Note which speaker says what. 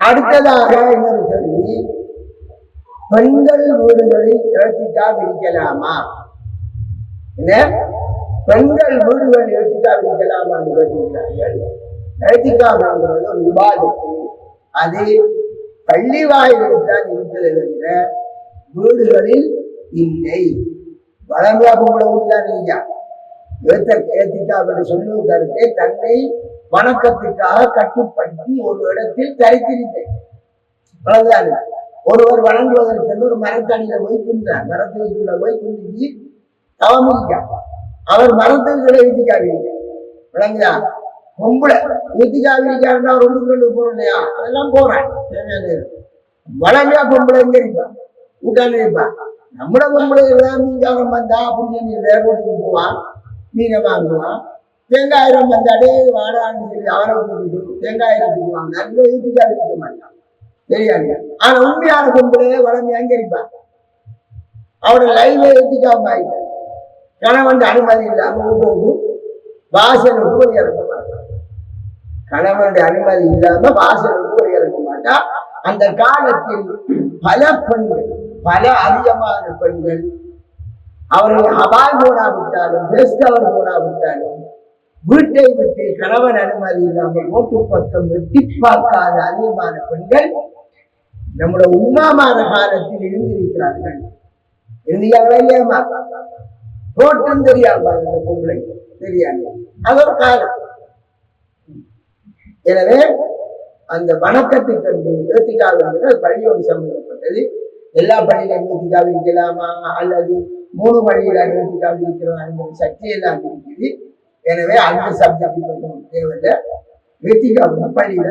Speaker 1: அடுத்ததாக இன்னொரு கேள்வி பெண்கள் வீடுகளில் ஏத்திக்கா விரிக்கலாமா என்ன? பெண்கள் வீடுகளில் ஏத்திக்கா விரிக்கலாமான்னு கேட்டிருக்கிறார்கள். ஏத்திக்காங்கிறது ஒரு விவாதத்து அது பள்ளி வாயிலில் தான் இருக்கிறது என்ற வீடுகளில் இல்லை. வளர்ந்தா கூட வீட்டுதான் நீங்க ஏத்த ஏத்திக்கா என்று சொல்லும் கருத்தை தன்னை வணக்கத்துக்காக கட்டுப்படுத்தி ஒரு இடத்தில் தரித்திருந்தேன் ஒருவர் வணங்குவதற்கு ஒரு மரத்தடியில போய் குன்றார் மரத்துக்குள்ள போய் குந்திக்கு தவம் அவர் மரத்துக்குள்ள வீட்டுக்காவிங்க விளங்குதா பொம்பளை ஏத்திக்காவிருக்காருன்னா ஒன்று ரெண்டு போறோம் இல்லையா? அதெல்லாம் போறேன் தேவையான பொம்பளை எங்க இருப்பா? கூட்டாளி இருப்பா. நம்மள பொம்பளை எல்லாம் மீன்காலம் வந்தா புரிஞ்சு ரோட்டுக்கு போவான் மீனை வாங்குவான் தேங்காயிரம் வந்தாடே வாடான்னு சொல்லி அவரை கூப்பிட்டு தேங்காயிரத்துக்கு வாங்க அங்கே ஏத்திக்கா மாட்டான் தெரியாது. ஆனா உண்மையான பொம்பளை வளமை அங்க இருப்பான் அவரோட லைவ் ஏத்திக்காம ஆயிட்டான் கணவன் அனுமதி இல்லாம வீட்டுக்கு வாசல் ஒரு இறக்க மாட்டான் கணவனுடைய அனுமதி இல்லாம வாசலுக்கு ஒரு இறக்க மாட்டான் அந்த காலத்தில் பல பெண்கள் பல அதிகமான பெண்கள் அவர்கள் அபாய் போடாவிட்டாலும் பெஸ்ட் அவர் போடாவிட்டாலும் வீட்டை விட்டு கணவன் அனுமதி இல்லாமல் ஓட்டு பக்கம் வெட்டி பார்க்காத அதிகமான பெண்கள் நம்முடைய உண்மாமான காலத்தில் இருந்திருக்கிறார்கள் இந்தியாவில இல்லையாமா தோட்டம் தெரியாம இந்த பொம்பளை. தெரியாது. அது ஒரு காலம். எனவே அந்த வணக்கத்துக்கு கண்டு ஏத்திக்காக பள்ளியோடு சம்பந்தப்பட்டது. எல்லா பள்ளியிலும் ஏத்திக்காவது இருக்கலாமா? அல்லது மூணு பள்ளியில ஏத்திக்காவது இருக்கிறதா? என்பது சர்ச்சையெல்லாம் இருக்குது எனவே அடுத்த சப்ஜெக்ட் தேவையில்லை. ஏத்திக்காக பள்ளியில